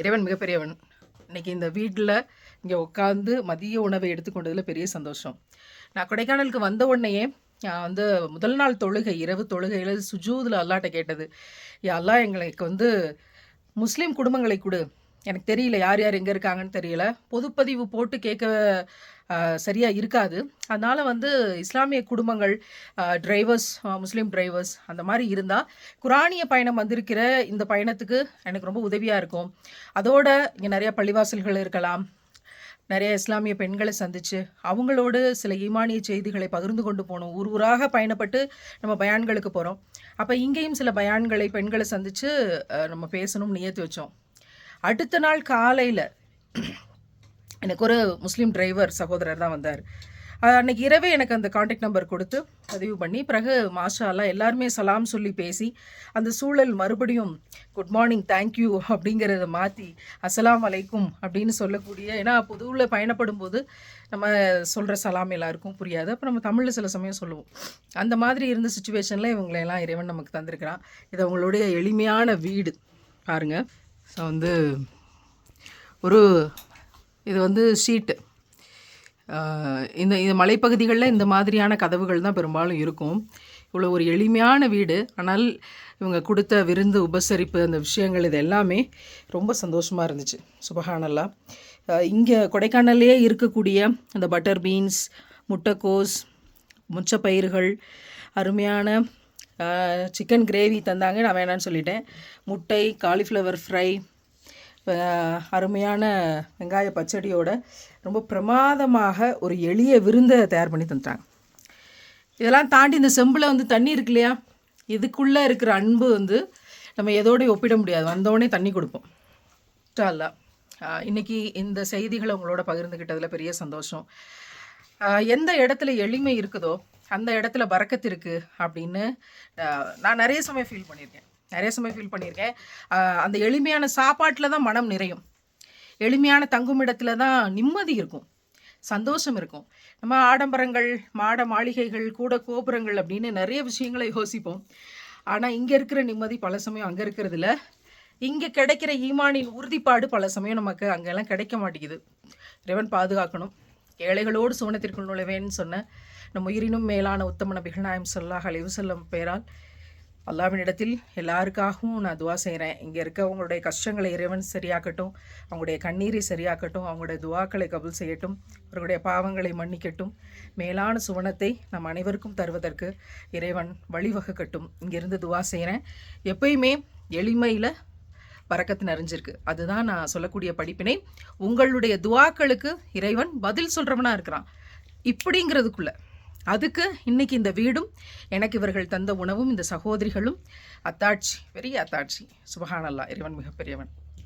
இறைவன் மிகப்பெரியவன். இன்றைக்கி இந்த வீட்டில் இங்கே உட்காந்து மதிய உணவை எடுத்துக்கொண்டதில் பெரிய சந்தோஷம். நான் கொடைக்கானலுக்கு வந்த உடனேயே நான் வந்து முதல் நாள் தொழுகை இரவு தொழுகையில் சுஜூதில் அல்லாட்ட கேட்டது. அல்லா அல்லாஹ் எங்களுக்கு வந்து முஸ்லீம் குடும்பங்களை கொடு. எனக்கு தெரியல யார் யார் எங்கே இருக்காங்கன்னு தெரியல. பொதுப்பதிவு போட்டு கேட்க சரியாக இருக்காது. அதனால் வந்து இஸ்லாமிய குடும்பங்கள் டிரைவர்ஸ் முஸ்லீம் டிரைவர்ஸ் அந்த மாதிரி இருந்தால் குரானிய பயணம் வந்திருக்கிற இந்த பயணத்துக்கு எனக்கு ரொம்ப உதவியாக இருக்கும். அதோட இங்கே நிறையா பள்ளிவாசல்கள் இருக்கலாம். நிறைய இஸ்லாமிய பெண்களை சந்தித்து அவங்களோடு சில ஈமானிய செய்திகளை பகிர்ந்து கொண்டு போகணும். ஊர் ஊராக பயணப்பட்டு நம்ம பயான்களுக்கு போகிறோம் அப்போ இங்கேயும் சில பயான்களை பெண்களை சந்தித்து நம்ம பேசணும்னு நியத்து வச்சோம். அடுத்த நாள் காலையில் எனக்கு ஒரு முஸ்லீம் டிரைவர் சகோதரர் தான் வந்தார். அன்னைக்கு இரவே எனக்கு அந்த காண்டாக்ட் நம்பர் கொடுத்து பதிவு பண்ணி பிறகு மாஷாலாம் எல்லாருமே சலாம் சொல்லி பேசி அந்த சூழல் மறுபடியும் குட் மார்னிங் தேங்க்யூ அப்படிங்கிறத மாற்றி அஸ்ஸலாமு அலைக்கும் அப்படின்னு சொல்லக்கூடிய ஏன்னா புதுவில் பயணப்படும் போது நம்ம சொல்கிற சலாம் எல்லாருக்கும் புரியாது. அப்போ நம்ம தமிழில் சில சமயம் சொல்லுவோம். அந்த மாதிரி இருந்த சுச்சுவேஷனில் இவங்களையெல்லாம் இறைவன் நமக்கு தந்திருக்கிறான். இது அவங்களுடைய எளிமையான வீடு. பாருங்கள் ஸோ வந்து ஒரு இது வந்து ஷீட்டு. இந்த இந்த மலைப்பகுதிகளில் இந்த மாதிரியான கதவுகள் தான் பெரும்பாலும் இருக்கும். இவ்வளோ ஒரு எளிமையான வீடு. ஆனால் இவங்க கொடுத்த விருந்து உபசரிப்பு அந்த விஷயங்கள் இது எல்லாமே ரொம்ப சந்தோஷமாக இருந்துச்சு. சுபஹானல்லா. இங்கே கொடைக்கானல்லையே இருக்கக்கூடிய அந்த பட்டர் பீன்ஸ் முட்டைக்கோஸ் முச்சப்பயிர்கள் அருமையான சிக்கன் கிரேவி தந்தாங்க. நான் வேணான்னு சொல்லிட்டேன். முட்டை காலிஃப்ளவர் ஃப்ரை அருமையான வெங்காய பச்சடியோட ரொம்ப பிரமாதமாக ஒரு எளிய விருந்தை தயார் பண்ணி தந்துட்டாங்க. இதெல்லாம் தாண்டி இந்த செம்பில் வந்து தண்ணி இருக்கு இல்லையா? இதுக்குள்ளே இருக்கிற அன்பு வந்து நம்ம எதோடய ஒப்பிட முடியாது. வந்தோடனே தண்ணி கொடுப்போம். அல்லா இன்றைக்கி இந்த செய்திகளை உங்களோட பகிர்ந்துக்கிட்டதில் பெரிய சந்தோஷம். எந்த இடத்துல எளிமை இருக்குதோ அந்த இடத்துல பறக்கத்து இருக்குது அப்படின்னு நான் நிறைய சமயம் ஃபீல் பண்ணியிருக்கேன். நிறைய சமயம் ஃபீல் பண்ணியிருக்கேன். அந்த எளிமையான சாப்பாட்டில் தான் மனம் நிறையும். எளிமையான தங்குமிடத்துல தான் நிம்மதி இருக்கும். சந்தோஷம் இருக்கும். நம்ம ஆடம்பரங்கள் மாட மாளிகைகள் கூட கோபுரங்கள் அப்படின்னு நிறைய விஷயங்களை யோசிப்போம். ஆனால் இங்கே இருக்கிற நிம்மதி பல சமயம் அங்கே இருக்கிறதுல இங்கே கிடைக்கிற ஈமானின் உறுதிப்பாடு பல சமயம் நமக்கு அங்கெல்லாம் கிடைக்க மாட்டேங்குது. இறைவன் பாதுகாக்கணும். ஏழைகளோடு சுவனத்திற்குள் நுழைவேன்னு சொன்ன நம் உயிரினும் மேலான உத்தம நபிகள் நாயம் சொல்லாஹ் செல்லும் பெயரால் அல்லாவினிடத்தில் எல்லாருக்காகவும் நான் துவா செய்கிறேன் இங்கே இருக்கவங்களுடைய கஷ்டங்களை இறைவன் சரியாக்கட்டும் அவங்களுடைய கண்ணீரை சரியாக்கட்டும் அவங்களுடைய துவாக்களை கபுல் செய்யட்டும் அவர்களுடைய பாவங்களை மன்னிக்கட்டும். மேலான சுவனத்தை நம் அனைவருக்கும் தருவதற்கு இறைவன் வழிவகுக்கட்டும். இங்கிருந்து துவா செய்கிறேன் எப்பயுமே எளிமையில் பறக்கத்து நிறைஞ்சிருக்கு. அதுதான் நான் சொல்லக்கூடிய படிப்பினை. உங்களுடைய துவாக்களுக்கு இறைவன் பதில் சொல்கிறவனாக இருக்கிறான். இப்படிங்கிறதுக்குள்ளே அதுக்கு இன்னைக்கு இந்த வீடும் எனக்கு இவர்கள் தந்த உணவும் இந்த சகோதரிகளும் அத்தாட்சி பெரிய அத்தாட்சி சுபஹானல்லா இறைவன் மிகப்பெரியவன்.